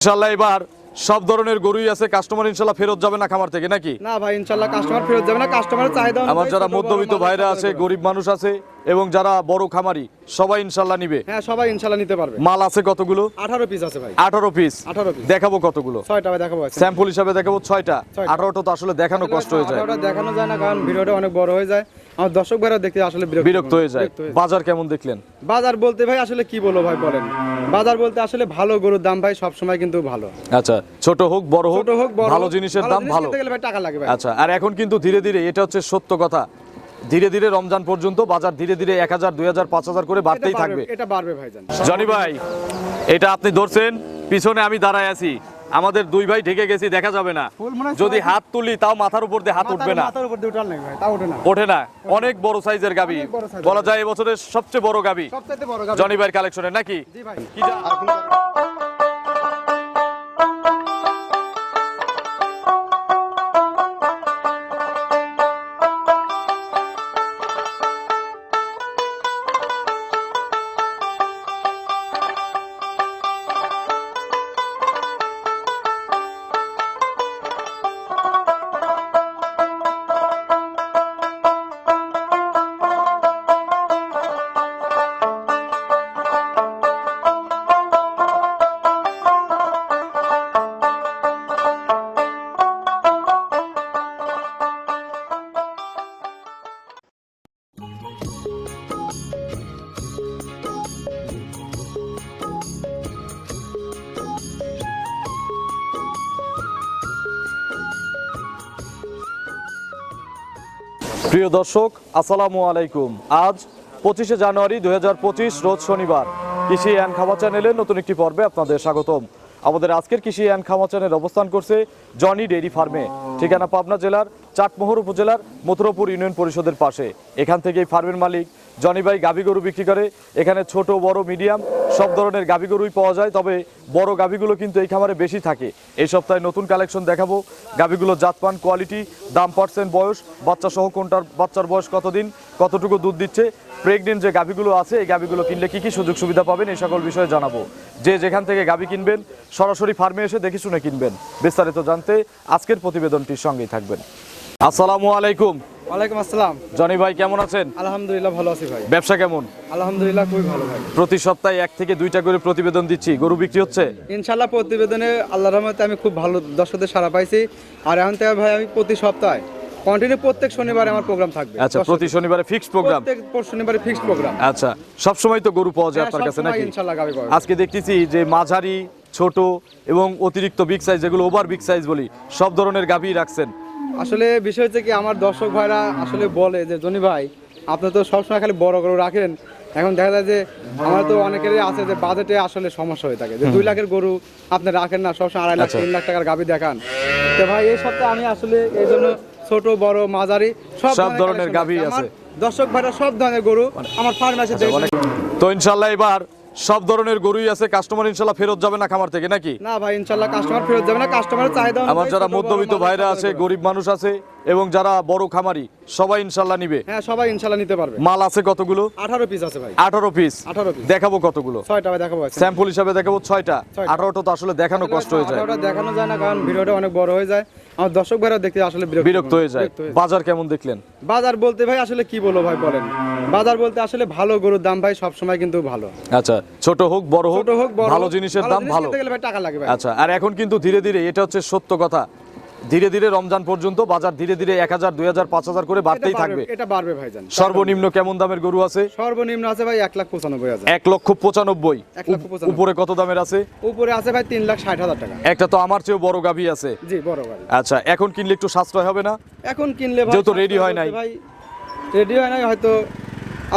ইনশাল্লাহ এবার সব ধরনের গরুই আছে কাস্টমার ইনশাল্লাহ ফেরত যাবে না খামার থেকে নাকি না ভাই ইনশাল্লাহ কাস্টমার ফেরত যাবে না কাস্টমারের চাহিদা আমার যারা মধ্যবিত্ত ভাইরা আছে। গরিব মানুষ আছে এবং যারা বড় খামারি সবাই ইনশাল্লাহ নিবে। হ্যাঁ সবাই ইনশাল্লাহ নিতে পারবে। মাল আছে কতগুলো? আঠারো পিস আছে ভাই। আঠারো পিস 18 piece। দেখাবো কতগুলো? ছয়টা ভাই দেখাবো। স্যাম্পল হিসাবে দেখাবো ছয়টা। ছয়টা। আঠারোটা তো আসলে দেখানো কষ্ট হয়ে যায়। আঠারোটা দেখানো যায় না কারণ ভিডিওটা অনেক বড় হয়ে যায়। আমার দর্শক ভাইরা দেখতে আসলে বিরক্ত হয়ে যায়। বাজার কেমন দেখলেন? বাজার বলতে ভাই আসলে কি বলব ভাই বলেন। বাজার বলতে আসলে ভালো গরুর দাম ভাই সব সময় কিন্তু ভালো। আচ্ছা ছোট হোক বড় হোক ভালো জিনিসের দাম ভালো। কিনতে গেলে ভাই টাকা লাগে ভাই। আচ্ছা আর এখন কিন্তু ধীরে ধীরে এটা হচ্ছে সত্য কথা। ধীরে ধীরে রমজান পর্যন্ত বাজার ধীরে ধীরে এক হাজার দুই হাজার পাঁচ হাজার করে বাড়তেই থাকবে। এটা বাড়বে জনি ভাই এটা আপনি ধরছেন পিছনে আমি দাঁড়ায় আছি। আমাদের দুই ভাই ঢেকে গেছি দেখা যাবে না। যদি হাত তুলি তাও মাথার উপর দিয়ে হাত উঠবে না। ওঠে না। অনেক বড় সাইজের গাবি। বলা যায় এবছরের সবচেয়ে বড় গাবি। জনি ভাইয়ের কালেকশনের নাকি? প্রিয় দর্শক, আসসালামু আলাইকুম। আজ পঁচিশে জানুয়ারি দু হাজার পঁচিশ, রোজ শনিবার। কৃষি অ্যান্ড খামা চ্যানেলের নতুন একটি পর্বে আপনাদের স্বাগতম। আমাদের আজকের কৃষি অ্যান্ড খামা চ্যানেল অবস্থান করছে জনি ডেইরি ফার্মে, ঠিকানা পাবনা জেলার চাটমোহর উপজেলার মথুরাপুর ইউনিয়ন পরিষদের পাশে। এখান থেকে এই ফার্মের মালিক জনি ভাই গাভী গরু বিক্রি করে। এখানে ছোট, বড়, মিডিয়াম সব ধরনের গাভী গরুই পাওয়া যায়, তবে বড় গাভীগুলো কিন্তু এই খামারে বেশি থাকে। এই সপ্তাহে নতুন কালেকশন দেখাবো। গাভীগুলো জাতমান, কোয়ালিটি, দাম পার্সেন্ট, বয়স বাচ্চা সহ কোনটার, বাচ্চার বয়স কতদিন, কতটুকু দুধ দিচ্ছে প্রেগনেন্ট যে গাভীগুলো আছে, এই গাভীগুলো কিনলে কী কী সুযোগ সুবিধা পাবেন, এই সকল বিষয়ে জানাব। যে যেখান থেকে গাভী কিনবেন, সরাসরি ফার্মে এসে দেখে শুনে কিনবেন। বিস্তারিত জানতে আজকের প্রতিবেদনটির সঙ্গেই থাকবেন। আসসালামু আলাইকুম। ওয়ালাইকুম আসসালাম। জনি ভাই কেমন আছেন? আলহামদুলিল্লাহ ভালো আছি ভাই। ব্যবসা কেমন? আলহামদুলিল্লাহ খুবই ভালো ভাই। প্রতি সপ্তাহে এক থেকে দুইটা করে প্রতিবেদন দিচ্ছি। গরু বিক্রি হচ্ছে? ইনশাল্লাহ প্রতিবেদনে আল্লাহ রহমতে আমি খুব ভালো দর্শকদের সারা পাইছি। আর এখন থেকে ভাই আমি প্রতি সপ্তাহে কন্টিনিউ প্রত্যেক শনিবারে আমার প্রোগ্রাম থাকবে। আচ্ছা প্রতি শনিবারে ফিক্সড প্রোগ্রাম প্রত্যেক শনিবারে ফিক্সড প্রোগ্রাম আচ্ছা সব সময় তো গরু পাওয়া যায় আপনার কাছে নাকি? ইনশাল্লাহ গাবি আজকে দেখতেছি যে মাঝারি ছোট এবং অতিরিক্ত বিগ সাইজ যেগুলো ওভার বিগ সাইজ বলি সব ধরনের গাভী রাখছেন। আসলে বিষয় হচ্ছে কি আমার দর্শক ভাইরা আসলে বলে যে জনি ভাই আপনি তো সবসময় খালি বড় গরু রাখেন। এখন দেখা যায় যে আমার তো অনেকেরই আছে যে বাজেটে আসলে সমস্যা হয়ে থাকে। যে দুই লাখের গরু আপনি রাখেন না সবসময় আড়াই লাখ আচ্ছা। তিন লাখ টাকার গাভি দেখান। তো ভাই এই সপ্তাহে আমি আসলে এই জন্য ছোট বড় মাঝারি সব সব ধরনের গাভী আছে। দর্শক ভাইরা সব ধরনের গরু আমার ফার্মে আছে তো ইনশাল্লাহ এবার সব ধরনের গরুই আছে কাস্টমার ইনশাল্লাহ ফেরত যাবে না খামার থেকে নাকি না ভাই ইনশাল্লাহ কাস্টমার ফেরত যাবে না কাস্টমার চাহিদা আমার যারা মধ্যবিত্ত ভাইরা আছে। গরিব মানুষ আছে এবং যারা বড় খামারি সবাই ইনশাল্লাহ নিবে। হ্যাঁ সবাই ইনশাল্লাহ নিতে পারবে। মাল আছে কতগুলো? আঠারো পিস আছে ভাই। আঠারো পিস আঠারো পিস দেখাবো কতগুলো? ছয়টা ভাই দেখাবো আজকে। স্যাম্পল হিসাবে দেখাবো ছয়টা। ছয়টা। আঠারোটা তো আসলে দেখানো কষ্ট হয়ে যায়। আঠারোটা দেখানো যায় না কারণ ভিডিওটা অনেক বড় হয়ে যায়। আমার দর্শক ভাইরা দেখতে আসলে বিরক্ত হয়ে যায়। বাজার কেমন দেখলেন? বাজার বলতে ভাই আসলে কি বলব ভাই বলেন। বাজার বলতে আসলে ভালো গরুর দাম ভাই সব সময় কিন্তু ভালো। আচ্ছা ছোট হোক বড় হোক হোক বড় ভালো জিনিসের দাম ভালো। কিনতে গেলে ভাই টাকা লাগে আচ্ছা আর এখন কিন্তু ধীরে ধীরে এটা হচ্ছে সত্য কথা। ধীরে ধীরে রমজান পর্যন্ত বাজার ধীরে ধীরে এক হাজার দুই হাজার পাঁচ হাজার করে বাড়তেই থাকবে। এটা বাড়বে ভাই জান সর্বনিম্ন কেমন দামের গরু আছে? সর্বনিম্ন আছে ভাই এক লাখ পঁচানব্বই হাজার। এক লক্ষ পঁচানব্বই। উপরে কত দামের আছে? উপরে আছে ভাই তিন লাখ ষাট হাজার টাকা। একটা তো আমার চেয়েও বড় গাভী আছে। জি বড় ভাই আচ্ছা এখন কিনলে একটু সাশ্রয় হবে না? এখন কিনলে যেহেতু রেডি হয় নাই। ভাই রেডি হয় নাই হয়তো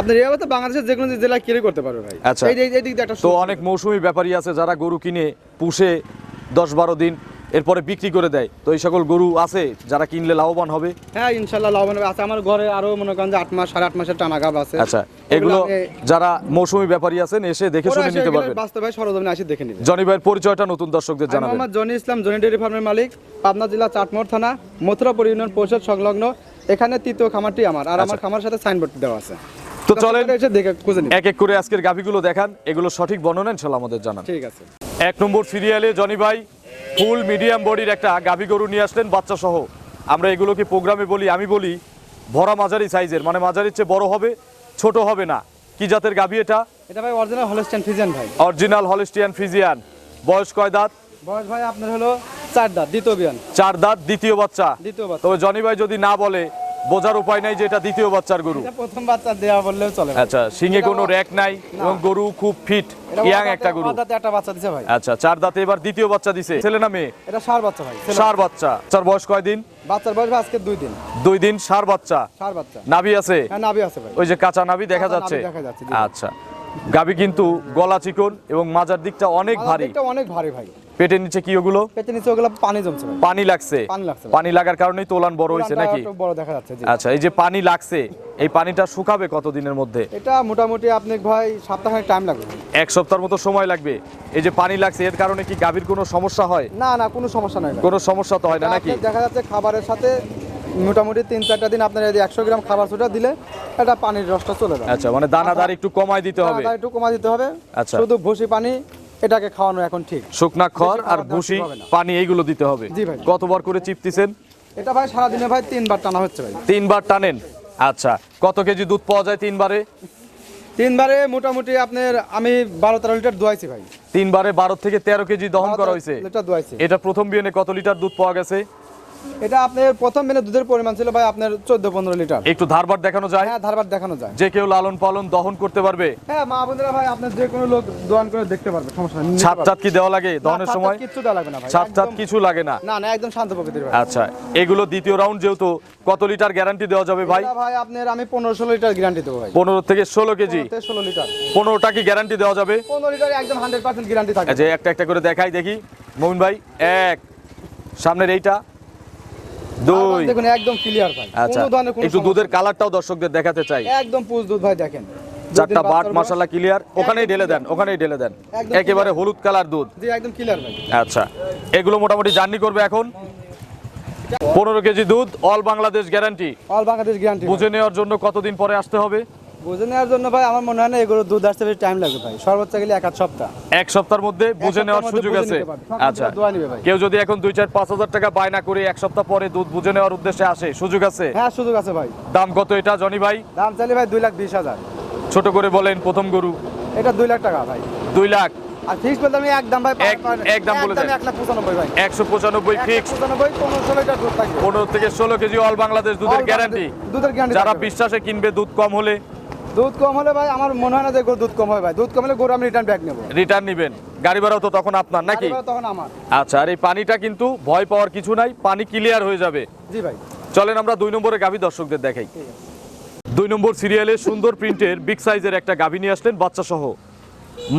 আপনার এভাবে তো বাংলাদেশের যে কোনো জেলায় ক্যারি করতে পারবে ভাই। আচ্ছা। এই এই দিক দিয়ে একটা তো অনেক মৌসুমী ব্যাপারী আছে যারা গরু কিনে পুষে দশ বারো দিন এরপরে বিক্রি করে দেয়। তো এই সকল গরু আছে যারা কিনলে লাভবান হবে? হ্যাঁ ইনশাল্লাহ লাভবান হবে। আছে আমার ঘরে আরও মনে করেন যে আট মাস সাড়ে আট মাসের টানা গাব আছে। আচ্ছা এগুলো যারা মৌসুমী ব্যাপারী আছেন এসে দেখে শুনে নিতে পারবেন। বাস্তবে সরজমিনে আসি দেখে নিবে। জনি ভাইয়ের পরিচয়টা নতুন দর্শকদের জানাবেন। মোহাম্মদ জনি ইসলাম জনি ডেয়ারি ফার্মের মালিক পাবনা জেলা চাটমোহর থানা মথুরাপুর ইউনিয়ন পরিষদ সংলগ্ন। এখানে তৃতীয় খামারটি আমার। আর আমার আচ্ছা। খামার সাথে সাইনবোর্ড দেওয়া আছে। তো চলেন এক এক করে আজকের গাভিগুলো দেখান। এগুলো সঠিক বর্ণনা ইনশাল্লাহ আমাদের জানান। ঠিক আছে। এক নম্বর সিরিয়ালে জনি ভাই ফুল মিডিয়াম বডির একটা গাভী গরু নিয়ে আসলেন বাচ্চা সহ আমরা এগুলোকে প্রোগ্রামে বলি আমি বলি ভরা মাঝারি সাইজের মানে মাঝারির চেয়ে বড় হবে ছোট হবে না। কি জাতের গাভী এটা? এটা ভাই অরিজিনাল হলিস্টিয়ান ফিজিয়ান ভাই। অরিজিনাল হলিস্টিয়ান ফিজিয়ান বয়স কয় দাঁত? বয়স ভাই আপনার হলো চার দাঁত দ্বিতীয় বিয়ান। চার দাঁত দ্বিতীয় বাচ্চা। দ্বিতীয় বাচ্চা। তবে জনি ভাই যদি না বলে বোঝার উপায় নাই যে এটা দ্বিতীয় বাচ্চার গরু। প্রথম বাচ্চা দেওয়া বললেও চলে আচ্ছা সিংহে কোনো র্যাক নাই এবং গরু খুব ফিট ইয়াং একটা গরু। একটা বাচ্চা দিছে ভাই। আচ্ছা চার দাঁতে এবার দ্বিতীয় বাচ্চা দিছে। ছেলে না মেয়ে? এটা সার বাচ্চা ভাই সার বাচ্চা। চার বয়স কয় দিন? বাচ্চার বয়স আজকে দুই দিন। দুই দিন সার বাচ্চা। সার বাচ্চা। নাভি আছে? হ্যাঁ নাভি আছে ভাই। ওই যে কাঁচা নাভি দেখা যাচ্ছে। আচ্ছা। গাবি কিন্তু গলা চিকন এবং মাজার দিকটা অনেক ভারী। এটা অনেক ভারী ভাই। পেটের নিচে কি ওগুলো? পেটে নিচে ওগুলো পানি জমছে পানি লাগছে? পানি লাগছে। পানি লাগার কারণেই তোলান বড় হয়েছে নাকি? বড় দেখা যাচ্ছে জি। আচ্ছা এই যে পানি লাগছে এই পানিটা শুকাবে কতদিনের মধ্যে? এটা মোটামুটি আপনি ভাই সপ্তাহে টাইম লাগবে। এক সপ্তাহের মতো সময় লাগবে। এই যে পানি লাগছে এর কারণে কি গাভীর কোনো সমস্যা হয়? না না কোনো সমস্যা নাই কোনো সমস্যা তো হয় না নাকি? দেখা যাচ্ছে খাবারের সাথে মোটামুটি তিন চারটা দিন আপনার যদি একশো গ্রাম খাবার ছুটা দিলে এটা পানির রসটা চলে যাবে। আচ্ছা মানে দানাদার একটু কমাই দিতে হবে। একটু কমাই দিতে হবে। আচ্ছা। শুধু ভুসি পানি এটাকে খাওয়ানো এখন ঠিক। শুকনা খড় আর ভুসি। পানি এইগুলো দিতে হবে। কতবার করে চিপতেছেন? এটা ভাই সারাদিনে ভাই তিনবার টানা হচ্ছে ভাই। তিনবার টানেন? আচ্ছা কত কেজি দুধ পাওয়া যায় তিনবারে? তিনবারে মোটামুটি আপনার আমি বারো তেরো লিটার দোয়াইছি ভাই। তিনবারে বারো থেকে তেরো কেজি দহন করা হয়েছে। এটা প্রথম বিয়নে কত লিটার দুধ পাওয়া গেছে? এটা আপনার প্রথম দিনে দুধের পরিমাণ ছিল ভাই আপনার চোদ্দ পনেরো লিটার। একটু ধারবার দেখানো যায়? হ্যাঁ ধারবার দেখানো যায়। যে কেউ লালন পালন দহন করতে পারবে? হ্যাঁ মা বোনেরা ভাই আপনার যে কোনো লোক দোয়ান করে দেখতে পারবে সমস্যা নেই ছাদ টাত কি দেওয়া লাগে দহনের সময়? কিচ্ছু দেওয়া লাগবে না ভাই ছাদ টাত কিছু লাগে না। না না একদম শান্ত প্রকৃতির ভাই। আচ্ছা এগুলো দ্বিতীয় রাউন্ড যেহেতু কত লিটার গ্যারান্টি দেওয়া যাবে ভাই? ভাই আপনার আমি পনেরো ষোলো লিটার গ্যারান্টি দেবো ভাই। পনেরো থেকে ষোলো কেজি? ষোলো লিটার। পনেরোটা কি গ্যারান্টি দেওয়া যাবে? পনেরো লিটার একদম হান্ড্রেড পার্সেন্ট গ্যারান্টি থাকে। যে একটা একটা করে দেখাই দেখি। মমিন ভাই এক। সামনের এইটা। দুই। দেখুন একদম ক্লিয়ার ভাই। আচ্ছা কোনো ধরনের কোনো একটু দুধের কালারটাও দর্শকদের দেখাতে চাই। একদম দুধ ভাই দেখেন। চারটা বাট মশলা ক্লিয়ার ওখানেই ঢেলে দেন ওখানেই ঢেলে দেন। একেবারে হলুদ কালার দুধ। জি একদম ক্লিয়ার ভাই। আচ্ছা এগুলো মোটামুটি জার্নি করবে এখন। পনেরো কেজি দুধ all Bangladesh guarantee all Bangladesh guarantee বুঝে নেওয়ার জন্য কতদিন পরে আসতে হবে? বুঝে নেওয়ার জন্য ভাই আমার মনে হয় না এগুলো দুধ আসতে বেশি টাইম লাগবে ভাই। সর্বোচ্চ গেলে এক আধ সপ্তাহ। এক সপ্তাহের মধ্যে বুঝে নেওয়ার সুযোগ আছে। আচ্ছা। কেউ যদি এখন দুই চার পাঁচ হাজার টাকা বায়না করে এক সপ্তাহ পরে দুধ বুঝে নেওয়ার উদ্দেশ্যে আসে সুযোগ আছে? হ্যাঁ সুযোগ আছে ভাই। দাম কত এটা জনি ভাই? দাম চাইলে ভাই দুই লাখ বিশ হাজার। ছোট করে বলেন প্রথম গরু। এটা দুই লাখ টাকা ভাই। দুই লাখ। আর ফিক্স বলতে আমি একদম ভাই এক- একদম বলে দেন। এক লাখ পঁচানব্বই ভাই। একশো পঁচানব্বই এক লাখ ফিক্স পঁচানব্বই পনেরো ষোলো লিটার দুধ থাকবে। পনেরো থেকে ষোলো কেজি অল বাংলাদেশ দুধের গ্যারান্টি দুধের গ্যারান্টি যারা বিশ্বাসে কিনবে দুধ কম হলে। দুধ কম হলে ভাই আমার মনে হয় না যে দুধ কম হয় ভাই। দুধ কম হলে গরু আমি রিটার্ন ব্যাক নেব। রিটার্ন নেবেন। গাড়ি ভাড়াও তো তখন আপনার নাকি? তখন আমার। আচ্ছা আর এই পানিটা কিন্তু ভয় পাওয়ার কিছু নাই পানি ক্লিয়ার হয়ে যাবে। জি ভাই। চলেন আমরা দুই নম্বরে গাভী দর্শকদের দেখাই। দুই নম্বর সিরিয়ালে সুন্দর প্রিন্টের বিগ সাইজের একটা গাভী নিয়ে আসলেন বাচ্চা সহ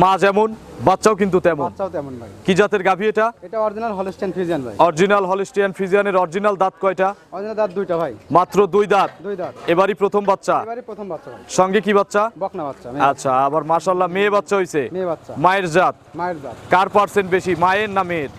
মা যেমন বাচ্চাও কিন্তু তেমন। বাচ্চাও তেমন ভাই। কি জাতের গাভী এটা? এটা অরিজিনাল হলিস্টিয়ান ফ্রিজিয়ান ভাই। অরিজিনাল হলিস্টিয়ান ফ্রিজিয়ানের অরিজিনাল দাঁত কয়টা? অরিজিনাল দাঁত দুইটা ভাই। মাত্র দুই দাঁত? দুই দাঁত। এবারই প্রথম বাচ্চা? এবারে প্রথম বাচ্চা ভাই। সঙ্গে কি বাচ্চা? বকনা বাচ্চা আচ্ছা আবার মাশাআল্লাহ মেয়ে বাচ্চা হইছে। মেয়ে বাচ্চা। মায়ের জাত। মায়ের দাঁত কার পার্সেন্ট বেশি মায়ের না মেয়ের?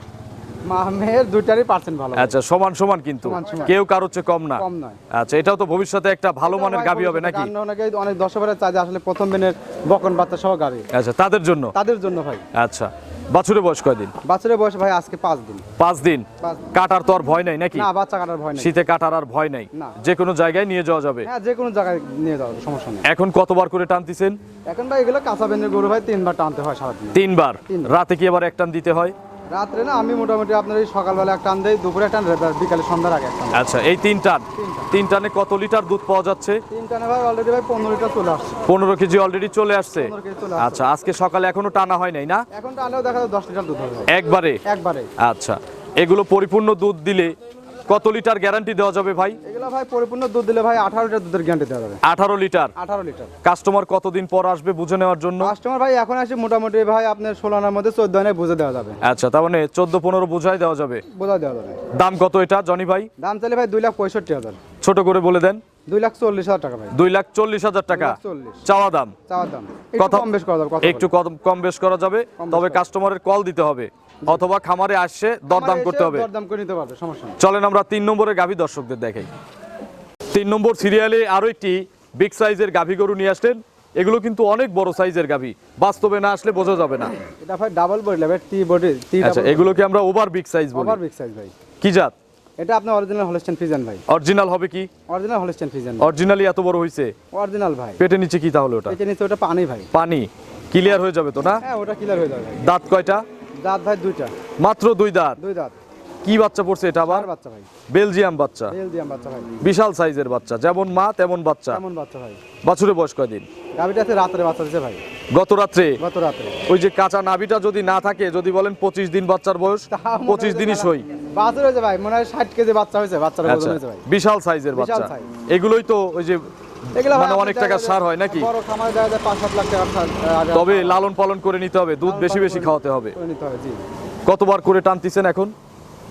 মা মেয়ের দুইটারই পার্সেন্ট ভালো। আচ্ছা সমান সমান কিন্তু। কেউ কারোর চেয়ে কম না। কম নয়। আচ্ছা এটাও তো ভবিষ্যতে একটা ভালো মানের গাভী হবে নাকি? অনেকে অনেক দর্শকের চাই আসলে প্রথম দিনের বকন বাচ্চা সহ গাড়ি আচ্ছা তাদের জন্য? তাদের জন্য ভাই। আচ্ছা বাছুরের বয়স কয়দিন বাচ্চাদের বয়স ভাই আজকে পাঁচ দিন। পাঁচ দিন? কাটার তো আর ভয় নাই নাকি? না বাচ্চা কাটার ভয় নেই। শীতে কাটার আর ভয় নাই। যে কোনো জায়গায় নিয়ে যাওয়া যাবে। হ্যাঁ যে কোনো জায়গায় নিয়ে যাওয়া সমস্যা নেই। এখন কতবার করে টানতেছেন এখন ভাই এগুলো কাঁচা বেনের গরু ভাই তিনবার টানতে হয় সারাদিন। তিনবার? তিনবার। রাতে কি আবার এক টান দিতে হয়? রাত্রে না আমি মোটামুটি আপনার এই সকালবেলা এক টান দেই দুপুরে এক টান বিকালে সন্ধ্যার আগে আচ্ছা এই তিন টান? তিন টানে। কত লিটার দুধ পাওয়া যাচ্ছে? তিন টানে ভাই অলরেডি ভাই পনেরো লিটার চলে আসছে। পনেরো কেজি অলরেডি চলে আসছে? 15। আচ্ছা আজকে সকালে এখনও টানা হয় নাই না? এখন টানলেও দেখা যায় দশ লিটার দুধ হবে একবারে? একবারে। আচ্ছা এগুলো পরিপূর্ণ দুধ দিলে কত লিটার গ্যারান্টি দেওয়া যাবে ভাই? ভাই? পরিপূর্ণ দুধ দিলে ভাই আঠারো লিটার দুধের গ্যারান্টি দেওয়া যাবে। আঠারো লিটার? আঠারো লিটার। কাস্টমার কতদিন পর আসবে বুঝে নেওয়ার জন্য? কাস্টমার ভাই এখন আসে মোটামুটি ভাই আপনার ষোলো আনার মধ্যে চোদ্দ আনায় বুঝে দেওয়া যাবে। আচ্ছা তার মানে চোদ্দ পনেরো বুঝাই দেওয়া যাবে। বোঝা দেওয়া যাবে। দাম কত এটা জনি ভাই? দাম চাইলে ভাই দুই লাখ পঁয়ষট্টি হাজার। ছোট করে বলে দেন। দুই লাখ চল্লিশ হাজার টাকা ভাই। দুই লাখ চল্লিশ হাজার টাকা। চাওয়া দাম? একটু কথা- কম বেশ করা যাবে একটু কম কম বেশ করা যাবে। তবে কাস্টমারের কল দিতে হবে। অথবা খামারে আসছে দরদাম করতে হবে। দরদাম করে নিতে পারবে সমস্যা চলেন আমরা তিন নম্বরের গাভী দর্শকদের দেখাই। তিন নম্বর সিরিয়ালে আরও একটি বিগ সাইজের গাভী গরু নিয়ে আসলেন। এগুলো কিন্তু অনেক বড় সাইজের গাভী। বাস্তবে না আসলে বোঝা যাবে না। এটা ভাই ডাবল বডি লাগবে টি বডি টি আচ্ছা এগুলোকে আমরা ওভার বিগ সাইজ বলি। ওভার বিগ সাইজ ভাই। কি জাত? এটা আপনার অরিজিনাল হলস্টেন ফিজান ভাই। অরিজিনাল হবে কি? অরিজিনাল হলস্টেন ফিজান অরিজিনালি এত বড় হইছে। অরিজিনাল ভাই। পেটে নিচে কি তাহলে ওটা? যে নিচে ওটা পানি ভাই। পানি। ক্লিয়ার হয়ে যাবে তো না? হ্যাঁ ওটা ক্লিয়ার হয়ে যাবে দাঁত কয়টা? দাঁত ভাই দুইটা। মাত্র দুই দাঁত। দুই দাঁত। কি বাচ্চা পড়ছে এটা আবার? বাচ্চা ভাই। বেলজিয়াম বাচ্চা। বেলজিয়াম বাচ্চা ভাই। বিশাল সাইজের বাচ্চা। যেমন মা তেমন বাচ্চা। কেমন বাচ্চা ভাই। বাছুরে বয়স কয়দিন? গাভিটা আছে রাত্রে বাচ্চা দিছে ভাই। গত রাত্রে? গত রাত্রে। ওই যে কাঁচা নাভিটা যদি না থাকে যদি বলেন পঁচিশ দিন বাচ্চার বয়স পঁচিশ দিনই সই। বাছুর হয়েছে ভাই মনে হয় ষাট কেজি বাচ্চা হয়েছে বাচ্চার আচ্ছা। ওজন হয়েছে ভাই। বিশাল সাইজের বাচ্চা। এগুলোই তো ওই যে মানে অনেক টাকা সার হয় নাকি? বড় খামারে যায় যায় পাঁচ সাত লাখ টাকার তবে লালন পালন করে নিতে হবে দুধ বেশি বেশি খাওয়াতে হবে। করে নিতে হবে জি। কতবার করে টানতেছেন এখন?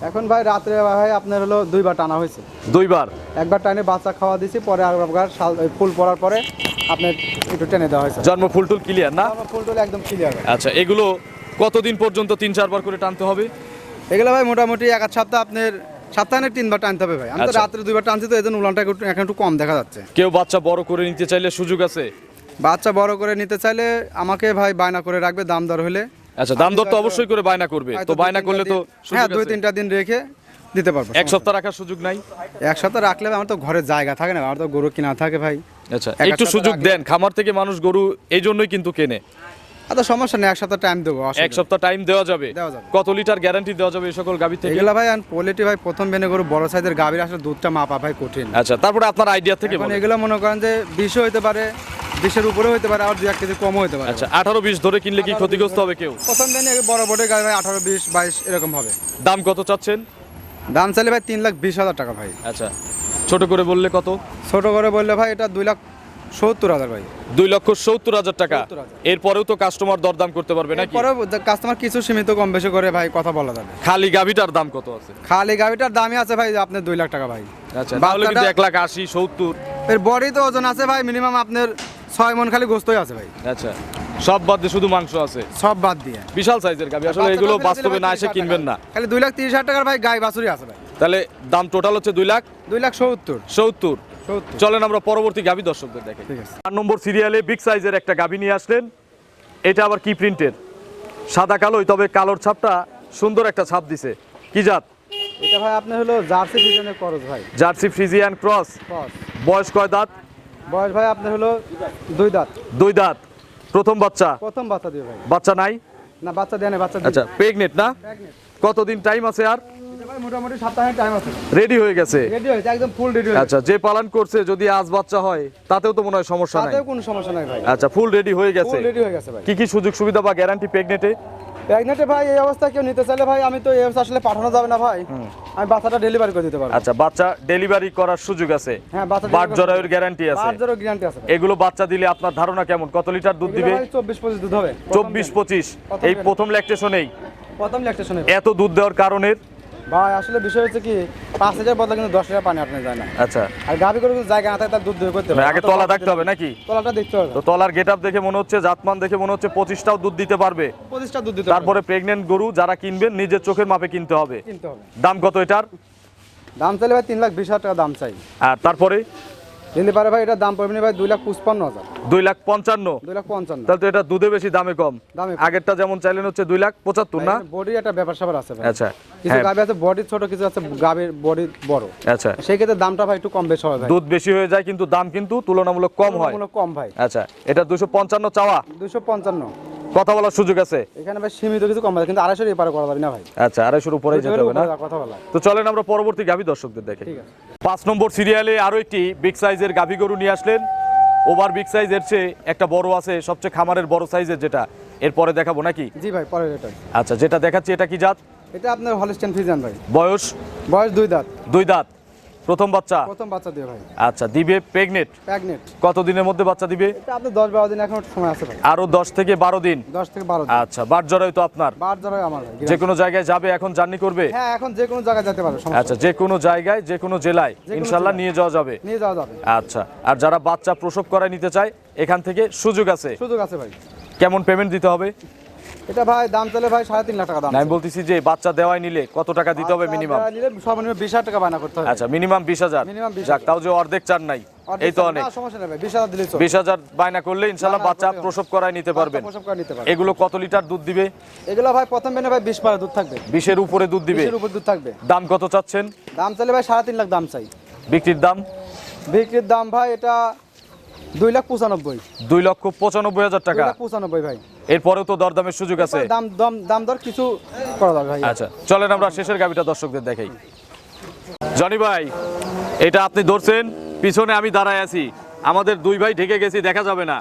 এখন ভাই রাত্রে ভাই আপনার হলো দুইবার টানা হয়েছে। দুইবার? একবার টানে বাচ্চা খাওয়া দিছি পরে আরেকবার শাল ফুল পড়ার পরে আপনার একটু টেনে দেওয়া হয়েছে। জন্ম ফুলটুল ক্লিয়ার না? আমার ফুল টুল একদম ক্লিয়ার আচ্ছা এগুলো কতদিন পর্যন্ত তিন চারবার করে টানতে হবে? এগুলো ভাই মোটামুটি এক সপ্তাহ আপনার সপ্তাহে তিনবার টানতে হবে ভাই। আমি তো আচ্ছা। রাত্রে দুইবার টানছি তো এই জন্য উলানটা এখন একটু কম দেখা যাচ্ছে। কেউ বাচ্চা বড় করে নিতে চাইলে সুযোগ আছে? বাচ্চা বড় করে নিতে চাইলে আমাকে ভাই বায়না করে রাখবে দাম দর হলে। আচ্ছা দাম দর তো অবশ্যই করে বায়না করবে। তো বায়না করলে তো হ্যাঁ দুই তিনটা দিন রেখে দিতে পারব এক সপ্তাহ রাখার সুযোগ নাই? এক সপ্তাহ রাখলে আমার তো ঘরে জায়গা থাকে না আমার তো গরু কিনা থাকে ভাই। আচ্ছা একটু সুযোগ দেন খামার থেকে মানুষ গরু এই জন্যই কিন্তু কেনে। আর সমস্যা নেই এক সপ্তাহ টাইম দেবো এক সপ্তাহ টাইম দেওয়া যাবে। কত লিটার গ্যারান্টি দেওয়া যাবে এই সকল গাভী থেকে? এগুলা ভাই পোলিটি ভাই প্রথম বেনে গরু বড় সাইজের গাভীর আসলে দুধটা মাপা ভাই কঠিন। আচ্ছা তারপরে আপনার আইডিয়া থেকে এগুলো মনে করেন যে বিশও হতে পারে বিশের উপরে হতে পারে আর দু এক কেজি কমও হতে পারে। আচ্ছা আঠারো বিশ ধরে কিনলে কি ক্ষতিগ্রস্ত হবে কেউ? প্রথম দিনে বড় বড় গাড়ি ভাই আঠারো বিশ বাইশ এরকম হবে। দাম কত চাচ্ছেন? দাম চাইলে ভাই তিন লাখ বিশ হাজার টাকা ভাই। আচ্ছা ছোট করে বললে কত? ছোট করে বললে ভাই এটা দুই লাখ সত্তর হাজার ভাই। দুই লক্ষ সত্তর হাজার টাকা। এরপরেও তো কাস্টমার দরদাম করতে পারবে নাকি? পরে কাস্টমার কিছু সীমিত কম বেশি করে ভাই কথা বলা যাবে। খালি গাভিটার দাম কত আছে? খালি গাড়িটার দামই আছে ভাই আপনার দুই লাখ টাকা ভাই। আচ্ছা তাহলে কিন্তু এক লাখ আশি সত্তর। এর বডি তো ওজন আছে ভাই মিনিমাম আপনার ছয় মন খালি গোস্তই আছে ভাই। আচ্ছা সব বাদ দিয়ে শুধু মাংস আছে? সব বাদ দিয়ে। বিশাল সাইজের গাভি আসলে এগুলো বাস্তবে না এসে কিনবেন না। খালি দুই লাখ তিরিশ হাজার টাকার ভাই গাই বাছুরি আছে ভাই। তাহলে দাম টোটাল হচ্ছে দুই লাখ? দুই লাখ সত্তর। সত্তর। চলেন আমরা পরবর্তী গাভি দর্শকদের দেখে। ঠিক আছে। চার নম্বর সিরিয়ালে বিগ সাইজের একটা গাভি নিয়ে আসলেন। এটা আবার কি প্রিন্টের? সাদা কালোই তবে কালোর ছাপটা সুন্দর একটা ছাপ দিছে। কি জাত? এটা ভাই আপনার হলো জার্সি পিজনের খরচ ভাই। Jersey Friesian cross. ক্রস। বয়স কয় দাঁত? বয়স ভাই আপনার হলো দুই দাঁত। দুই দাঁত। প্রথম বাচ্চা? প্রথম বাচ্চা দিয়ে ভাই। বাচ্চা নাই? না বাচ্চা দেয় না বাচ্চা আচ্ছা প্রেগনেট না? কতদিন টাইম আছে আর? ভাই মোটামুটি সপ্তাহে টাইম আছে। রেডি হয়ে গেছে? রেডি হয়েছে একদম ফুল রেডি হয়েছে। আচ্ছা যে পালন করছে যদি আজ বাচ্চা হয় তাতেও তো মনে হয় সমস্যা নাই? তাতেও কোনো সমস্যা নাই ভাই। আচ্ছা ফুল রেডি হয়ে গেছে। ফুল রেডি হয়ে গেছে ভাই। কি কি সুযোগ সুবিধা বা গ্যারান্টি প্রেগনেটে ভাই এই অবস্থা কেউ নিতে চাইলে ভাই আমি তো এই অবস্থা আসলে পাঠানো যাবে না ভাই। আমি বাচ্চাটা ডেলিভারি করে দিতে পারব। আচ্ছা বাচ্চা ডেলিভারি করার সুযোগ আছে? হ্যাঁ বাচ্চা বাট জরায়ুর গ্যারান্টি আছে? বাচ্চারও গ্যারান্টি আছে এগুলো বাচ্চা দিলে আপনার ধারণা কেমন? কত লিটার দুধ দিবে? চব্বিশ পঁচিশ দুধ হবে। চব্বিশ পঁচিশ। প্রথম এই প্রথম ল্যাকটেশনেই প্রথম ল্যাকটেশনে এত দুধ দেওয়ার কারণের ভাই আসলে বিষয় হচ্ছে কি পাঁচ হাজার বদলা কিন্তু দশ হাজার পানি আপনি যায় না। আচ্ছা। আর গাভি করে কিন্তু জায়গা না থাকে তার দুধ দই করতে মানে হবে আগে তলা থাকতে হবে নাকি? তলাটা দেখতে হবে। তো তলার গেট আপ দেখে মনে হচ্ছে জাতমান দেখে মনে হচ্ছে পঁচিশটাও দুধ দিতে পারবে। পঁচিশটা দুধ দিতে তারপরে প্রেগনেন্ট গরু যারা কিনবেন নিজের চোখের মাপে কিনতে হবে। কিনতে হবে। দাম কত এটার? দাম চাইলে ভাই তিন লাখ বিশ হাজার টাকা দাম চাই। আর তারপরে? পারে ভাই এটার দাম পড়বে ভাই দুই লাখ পঁচপান্ন হাজার। দুই লাখ পঞ্চান্ন? দুই লাখ পঞ্চান্ন। তাহলে তো এটা দুধে বেশি দামে কম। দামে আগেরটা যেমন চাইলেন হচ্ছে দুই লাখ পঁচাত্তর না? বডি একটা ব্যাপার স্যাপার আছে আচ্ছা কিছু হ্যাঁ। গাভি আছে বডি ছোট কিছু আছে গাভির বডি বড়। আচ্ছা। সেই ক্ষেত্রে দামটা ভাই একটু কম বেশি হবে দুধ বেশি হয়ে যায় কিন্তু দাম কিন্তু তুলনামূলক কম হয়। কম ভাই। আচ্ছা এটা দুশো পঞ্চান্ন চাওয়া? দুইশো পঞ্চান্ন। কথা বলার সুযোগ আছে? এখানে ভাই সীমিত কিছু কম আছে কিন্তু আড়াইশোর এপারে করা যাবে না ভাই। আচ্ছা আড়াইশোর উপরেই যেতে হবে না? কথা বলা। তো চলেন আমরা পরবর্তী গাভী দর্শকদের দেখে ঠিক আছে। পাঁচ নম্বর সিরিয়ালে আরও একটি বিগ সাইজের গাভী গরু নিয়ে আসলেন। ওভার বিগ সাইজের চেয়ে একটা বড় আছে সবচেয়ে খামারের বড় সাইজের যেটা। এরপরে দেখাবো নাকি? জি ভাই পরের এটা। আচ্ছা যেটা দেখাচ্ছি এটা কি জাত? এটা আপনার হলিস্টেন ফিজান ভাই। বয়স? বয়স দুই দাঁত। দুই দাঁত। প্রথম বাচ্চা? প্রথম বাচ্চা দিয়ে ভাই। আচ্ছা দিবে প্রেগনেট? প্যাগনেট কত দিনের মধ্যে বাচ্চা দিবে? এটা আপনার দশ বারো দিন এখন সময় আছে ভাই। আরও দশ থেকে বারো দিন? দশ থেকে বারো দিন। আচ্ছা বাট জরাই তো আপনার। বার জড়াই আমার যে কোনো জায়গায় যাবে এখন জার্নি করবে? হ্যাঁ এখন যে কোনো জায়গায় যেতে পারো সমস্যা আচ্ছা যে কোনো জায়গায় যে কোনো জেলায় কোনো ইনশাল্লাহ নিয়ে যাওয়া যাবে। নিয়ে যাওয়া যাবে। আচ্ছা আর যারা বাচ্চা প্রসব করায় নিতে চায় এখান থেকে সুযোগ আছে? সুযোগ আছে ভাই। কেমন পেমেন্ট দিতে হবে? এটা ভাই দাম চলে ভাই সাড়ে তিন লাখ টাকা দাম আমি বলতেছি যে বাচ্চা দেওয়াই নিলে কত টাকা দিতে হবে মিনিমাম নিলে সর্বনিম্ন বিশ হাজার টাকা বায়না করতে হবে। আচ্ছা মিনিমাম বিশ হাজার। Minimum 20,000 যাক তাও যে অর্ধেক চার নাই এই তো অনেক। বিশ হাজার বায়না করলে ইনশাল্লাহ বাচ্চা প্রসব করায় নিতে পারবেন। এগুলো কত লিটার দুধ দিবে? এগুলো ভাই প্রথম বেনে ভাই বিশ পারে দুধ থাকবে। বিশের উপরে দুধ দিবে? উপর দুধ থাকবে। দাম কত চাচ্ছেন? দাম ভাই সাড়ে তিন লাখ দাম চাই। বিক্রির দাম? বিক্রির দাম ভাই এটা দুই লাখ পঁচানব্বই। দুই লক্ষ পঁচানব্বই হাজার টাকা। পঁচানব্বই ভাই। এরপরেও তো দরদামের সুযোগ আছে। দাম দাম দাম দর কিছু করা যাবে ভাই। আচ্ছা চলেন আমরা শেষের গাবিটা দর্শকদের দেখাই। জনি ভাই এটা আপনি ধরছেন পিছনে আমি দাঁড়ায় আছি। আমাদের দুই ভাই ঢেকে গেছি দেখা যাবে না।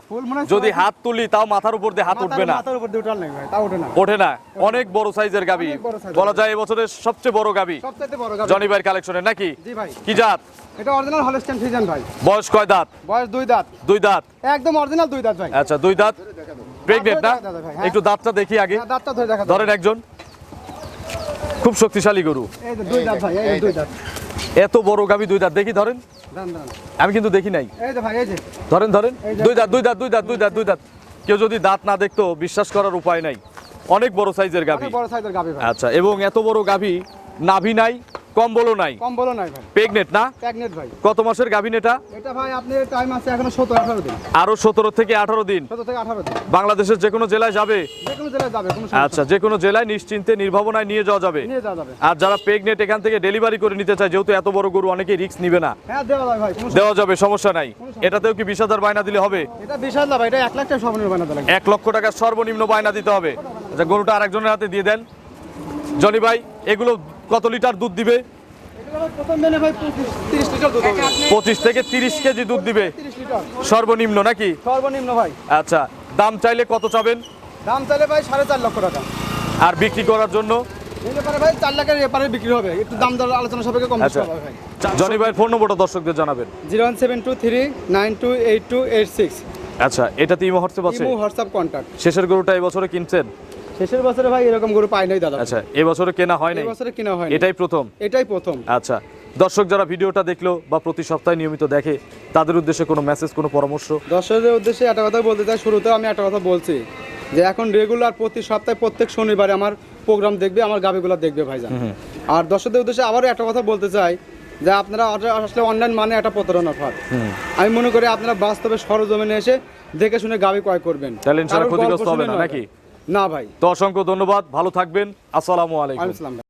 যদি হাত তুলি তাও মাথার উপর দিয়ে হাত উঠবে না। ভাই ওঠে না। অনেক বড় সাইজের গাবি। বলা যায় এবছরের সবচেয়ে বড় গাবি। জনি ভাইয়ের কালেকশনের নাকি? কি জাত? এটা অরিজিনাল হলস্টেন ফিজিয়ান ভাই। বয়স কয় দাঁত? বয়স দুই দাঁত। দুই দাঁত? একদম অরিজিনাল দুই দাঁত ভাই। আচ্ছা দুই দাঁত? প্রেগনেন্ট না? হ্যাঁ। একটু দাঁতটা দেখি আগে। হ্যাঁ, দাঁতটা ধরে দেখা ধরেন একজন। খুব শক্তিশালী গরু। এই দুই দাঁত ভাই এই দুই দাঁত। এত বড় গাবি দুই দাঁত দেখি ধরেন। আমি কিন্তু দেখি নাই। এই যে ভাই এই যে। ধরেন ধরেন। দুই দাঁত দুই দাঁত দুই দাঁত দুই দাঁত দুই দাঁত। কেউ যদি দাঁত না দেখতো বিশ্বাস করার উপায় নাই। অনেক বড় সাইজের গাভি। অনেক বড় সাইজের গাভী আচ্ছা এবং এত বড় গাভি নাভি নাই কম্বলও নাই? কম বলো নাই ভাই। প্রেগনেন্ট না? প্যাগনেট ভাই। কত মাসের গাভিন এটা? এটা ভাই আপনি টাইম আছে এখনও সতেরো আঠারো দিন। আরও সতেরো থেকে আঠারো দিন। সতেরো থেকে আঠারো দিন। বাংলাদেশের যে কোনো জেলায় যাবে? যে কোনো জেলায় যাবে কোনো সমস্যা আচ্ছা যে কোনো জেলায় নিশ্চিন্তে নির্ভাবনায় নিয়ে যাওয়া যাবে। নিয়ে যাওয়া যাবে। আর যারা প্রেগনেন্ট এখান থেকে ডেলিভারি করে নিতে চায় যেহেতু এত বড় গরু অনেকেই রিস্ক নেবে না। হ্যাঁ দেওয়া যাবে ভাই সমস্যা দেওয়া যাবে সমস্যা নাই। এটাতেও কি বিশ হাজার বায়না দিলে হবে? এটা বিশ হাজার ভাই এটা এক লাখ টাকা সর্বনিম্ন বানাতে লাগে এক লক্ষ টাকার সর্বনিম্ন বায়না দিতে হবে। আচ্ছা গরুটা আরেকজনের হাতে দিয়ে দেন। জনি ভাই এগুলো কত লিটার দুধ দিবে? পঁচিশ থেকে তিরিশ কেজি দুধ দিবে। সর্বনিম্ন নাকি? সর্বনিম্ন ভাই। আচ্ছা দাম চাইলে কত চাবেন? দাম চাইলে ভাই সাড়ে চার লক্ষ টাকা। আর বিক্রি করার জন্য? ভাই চার লাখের এপারে বিক্রি হবে। একটু দাম দর আলোচনা কম বেশি আচ্ছা। জনি ভাইয়ের ফোন নম্বরটা দর্শকদের জানাবেন। Zero one seven two three nine two eight two eight six. আচ্ছা এটাতে ইমো হোয়াটসঅ্যাপ আছে? ইমো হোয়াটসঅ্যাপ কন্ট্যাক্ট শেষের গরুটা এই বছরে কিনছেন? শেষের বছরে ভাই এরকম গরু পাই নাই দাদা। আচ্ছা এবছরে কেনা হয় নাই? বছরে কিনা হয় এটাই প্রথম? এটাই প্রথম। আচ্ছা দর্শক যারা ভিডিওটা দেখল বা প্রতি সপ্তাহে নিয়মিত দেখে তাদের উদ্দেশ্যে কোনো মেসেজ কোনো পরামর্শ? দর্শকদের উদ্দেশ্যে একটা কথা বলতে চাই শুরুতেও আমি একটা কথা বলছি যে এখন রেগুলার প্রতি সপ্তাহে প্রত্যেক শনিবারে আমার প্রোগ্রাম দেখবে আমার গাবিগুলো দেখবে ভাইজান। আর দর্শকদের উদ্দেশ্যে আবারও একটা কথা বলতে চাই যে আপনারা আসলে অনলাইন মানে একটা প্রতারণা ফাঁদ আমি মনে করি আপনারা বাস্তবে সরজমিনে এসে দেখে শুনে গাবি ক্রয় করবেন। তাহলে ক্ষতিগ্রস্ত হবে না, নাকি? না ভাই। তো অসংখ্য ধন্যবাদ ভালো থাকবেন আসসালামু আলাইকুম।